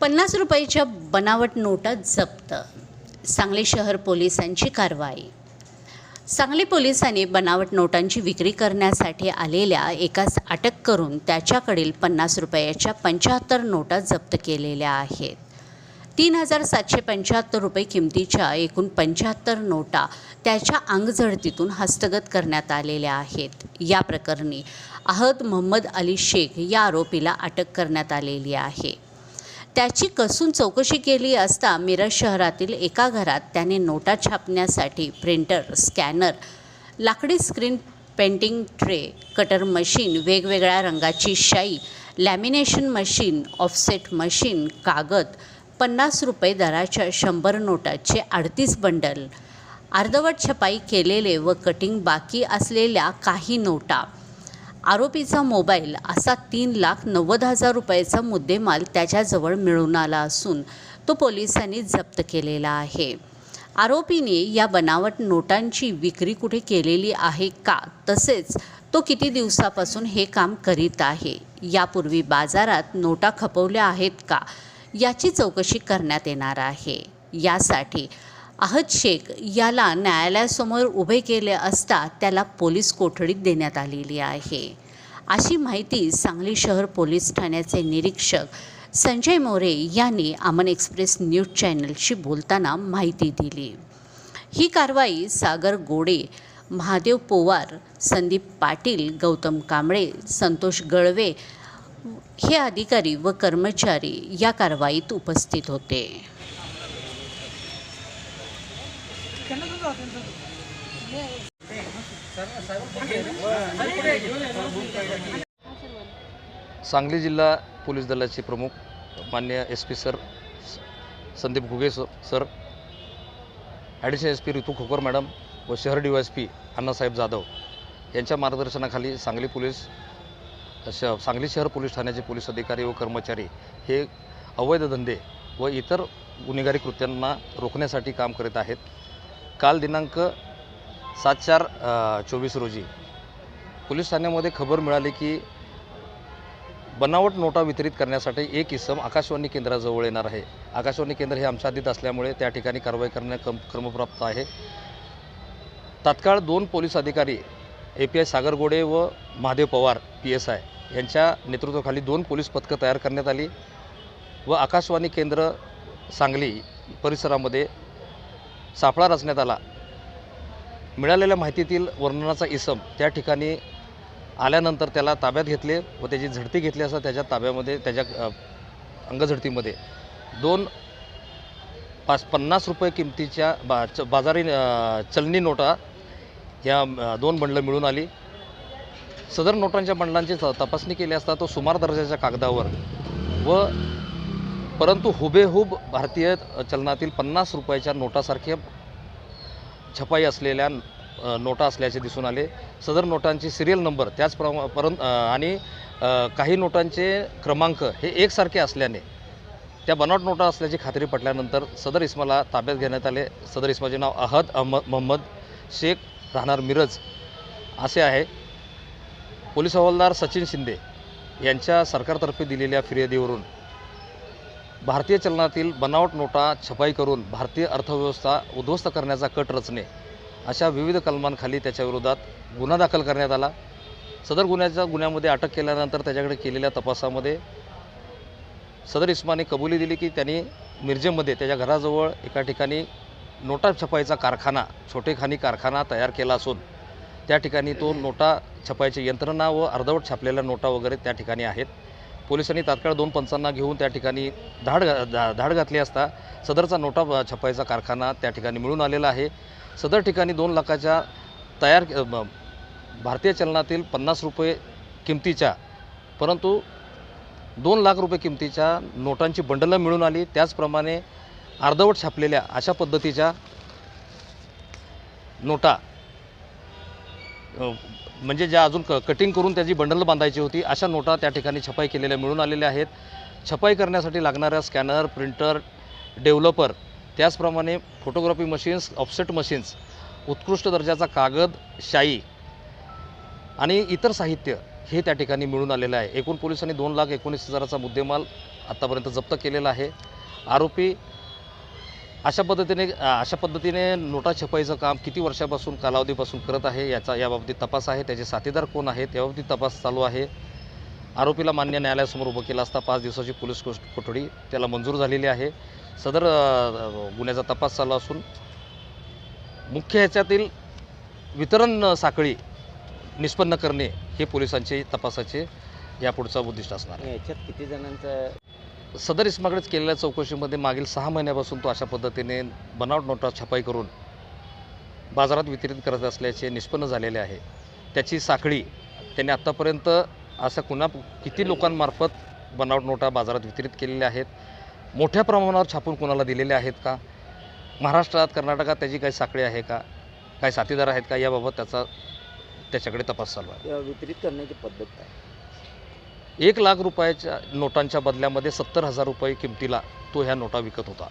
पन्नास रुपयाच्या बनावट नोटा जप्त. सांगली शहर पोलिसांची कारवाई. सांगली पोलिसांनी बनावट नोटांची विक्री करण्यासाठी आलेल्या एकास अटक करून त्याच्याकडील पन्नास रुपयाच्या पंच्याहत्तर नोटा जप्त केलेल्या आहेत. तीन हजार सातशे पंच्याहत्तर रुपये किमतीच्या एकूण पंच्याहत्तर नोटा त्याच्या अंगझडतीतून हस्तगत करण्यात आलेल्या आहेत. या प्रकरणी अहद मोहम्मद अली शेख या आरोपीला अटक करण्यात आलेली आहे. त्याची कसून चौकशी केली असता मिरज शहरातील एका घरात त्याने नोटा छापण्यासाठी प्रिंटर स्कॅनर लाकडी screen painting tray cutter machine वेगवेगळ्या रंगाची शाई लॅमिनेशन मशीन ऑफसेट मशीन कागद पन्नास रुपये दराच्या शंभर नोटाचे अडतीस बंडल अर्धवट छपाई केलेले व कटिंग बाकी असलेल्या काही नोटा आरोपीचा मोबाईल असा तीन लाख नव्वद हजार रुपयाचा मुद्देमाल त्याच्याजवळ मिळून आला असून तो पोलिसांनी जप्त केलेला आहे. आरोपीने या बनावट नोटांची विक्री कुठे केलेली आहे का? तसेच तो किती दिवसापासून हे काम करीत आहे? यापूर्वी बाजारात नोटा खपवल्या आहेत का? याची चौकशी करण्यात येणार आहे. यासाठी अहद शेख याला न्यायालयासमोर उभे केले असता त्याला पोलीस कोठडीत देण्यात आलेली आहे. अशी माहिती सांगली शहर पोलीस ठाण्याचे निरीक्षक संजय मोरे यांनी अमन एक्सप्रेस न्यूज चॅनलशी बोलताना माहिती दिली. ही कारवाई सागर गोडे महादेव पोवार संदीप पाटील गौतम कांबळे संतोष गळवे हे अधिकारी व कर्मचारी या कारवाईत उपस्थित होते. सांगली जिल्हा पोलीस दलाचे प्रमुख मान्य S P sir Sandeep Ghuge sir additional S P Ritu Khokar madam व शहर D Y S P Annasaheb Jadhav यांच्या मार्गदर्शनाखाली सांगली पोलीस श सांगली शहर पोलीस ठाण्याचे पोलीस अधिकारी व कर्मचारी हे अवैध धंदे व इतर गुन्हेगारी कृत्यांना रोखण्यासाठी काम करीत आहेत. काल दिनांक सात चार चोवीस रोजी पोलीस ठाण्यामध्ये खबर मिळाली की बनावट नोटा वितरित करण्यासाठी एक इसम आकाशवाणी केंद्राजवळ येणार आहे. आकाशवाणी केंद्र हे आमच्या आधीत असल्यामुळे त्या ठिकाणी कारवाई करणे कम क्रमप्राप्त आहे. तात्काळ दोन पोलीस अधिकारी A P I Sagar Gode व Mahadev Pawar P S I यांच्या नेतृत्वाखाली दोन पोलीस पथकं तयार करण्यात आली व आकाशवाणी केंद्र सांगली परिसरामध्ये सापळा रचण्यात आला. मिळालेल्या माहितीतील वर्णनाचा इसम त्या ठिकाणी आल्यानंतर त्याला ताब्यात घेतले व त्याची झडती घेतली असता त्याच्या ताब्यामध्ये त्याच्या अंगझडतीमध्ये. दोन पाच पन्नास रुपये किमतीच्या बा च बाजारी चलनी नोटा ह्या दोन बंडलं मिळून आली. सदर नोटांच्या बंडलांची तपासणी केली असता तो सुमार दर्जाच्या कागदावर व परंतु हुबेहूब भारतीय चलनातील पन्नास रुपयाच्या नोटासारख्या छपाई असलेल्या नोटा असल्याचे दिसून आले. सदर नोटांची सिरियल नंबर त्याचप्रमा परंत आणि काही नोटांचे क्रमांक हे एकसारखे असल्याने त्या बनावट नोटा असल्याची खात्री पटल्यानंतर सदर इस्माला ताब्यात घेण्यात आले. सदर इस्माचे नाव अहद अहमद मोहम्मद शेख राहणार मिरज असे आहे. पोलीस हवालदार सचिन शिंदे यांच्या सरकारतर्फे दिलेल्या फिर्यादीवरून भारतीय चलनातील बनावट नोटा छपाई करून भारतीय अर्थव्यवस्था उद्ध्वस्त करण्याचा कट रचणे अशा विविध कलमांखाली त्याच्याविरोधात गुन्हा दाखल करण्यात आला. सदर गुन्ह्याच्या गुन्ह्यामध्ये अटक केल्यानंतर त्याच्याकडे केलेल्या तपासामध्ये सदर इस्माने कबुली दिली की त्यांनी मिरजेमध्ये त्याच्या घराजवळ एका ठिकाणी नोटा छपाईचा कारखाना छोटेखानी कारखाना तयार केला असून त्या ठिकाणी तो नोटा छपाईची यंत्रणा व अर्धवट छापलेल्या नोटा वगैरे त्या ठिकाणी आहेत. पोलिसांनी तात्काळ दोन पंचांना घेऊन त्या ठिकाणी धाड घा- धाड घातली असता सदरचा नोटा छपायचा छपाईचा कारखाना त्या ठिकाणी मिळून आलेला आहे. सदर ठिकाणी दोन लाखाच्या तयार भारतीय चलनातील पन्नास रुपये किमतीच्या परंतु दोन लाख रुपये किमतीच्या नोटांची बंडलं मिळून आली. त्याचप्रमाणे अर्धवट छापलेल्या अशा पद्धतीच्या नोटा म्हणजे ज्या अजून क कटिंग करून त्याची बंडल बांधायची होती अशा नोटा त्या ठिकाणी छपाई केलेल्या मिळून आलेल्या आहेत. छपाई करण्यासाठी लागणाऱ्या स्कॅनर प्रिंटर डेव्हलपर त्याचप्रमाणे फोटोग्राफी मशीन्स ऑफसेट मशीन्स उत्कृष्ट दर्जाचा कागद शाई आणि इतर साहित्य हे त्या ठिकाणी मिळून आलेलं आहे. एकूण पोलिसांनी दोन लाख एकोणीस हजाराचा मुद्देमाल आत्तापर्यंत जप्त केलेला आहे. आरोपी अशा पद्धतीने अशा पद्धतीने नोटा छपाईचं काम किती वर्षापासून कालावधीपासून करत आहे याचा याबाबतीत तपास आहे त्याचे साथीदार कोण आहेत याबाबतीत तपास चालू आहे. आरोपीला मान्य न्यायालयासमोर उभं केलं असता पाच दिवसाची पोलीस कोठडी त्याला मंजूर झालेली आहे. सदर गुन्ह्याचा तपास चालू असून मुख्य ह्याच्यातील वितरण साखळी निष्पन्न करणे हे पोलिसांचे तपासाचे यापुढचा उद्दिष्ट असणार याच्यात किती जणांचं सदर इस्माकडेच केलेल्या चौकशीमध्ये मागील सहा महिन्यापासून तो अशा पद्धतीने बनावट नोटा छपाई करून बाजारात वितरित करत असल्याचे निष्पन्न झालेले आहे. त्याची साखळी त्यांनी आत्तापर्यंत असं कुणा किती लोकांमार्फत बनावट नोटा बाजारात वितरित केलेल्या आहेत? मोठ्या प्रमाणावर छापून कुणाला दिलेल्या आहेत का? महाराष्ट्रात कर्नाटकात त्याची काही साखळी आहे का? काही साथीदार आहेत का? याबाबत त्याचा त्याच्याकडे तपास चालू आहे. वितरित करण्याची पद्धत काय? एक लाख रुपयाच्या नोटांच्या बदल्यामध्ये सत्तर हजार रुपये किमतीला तो ह्या नोटा विकत होता.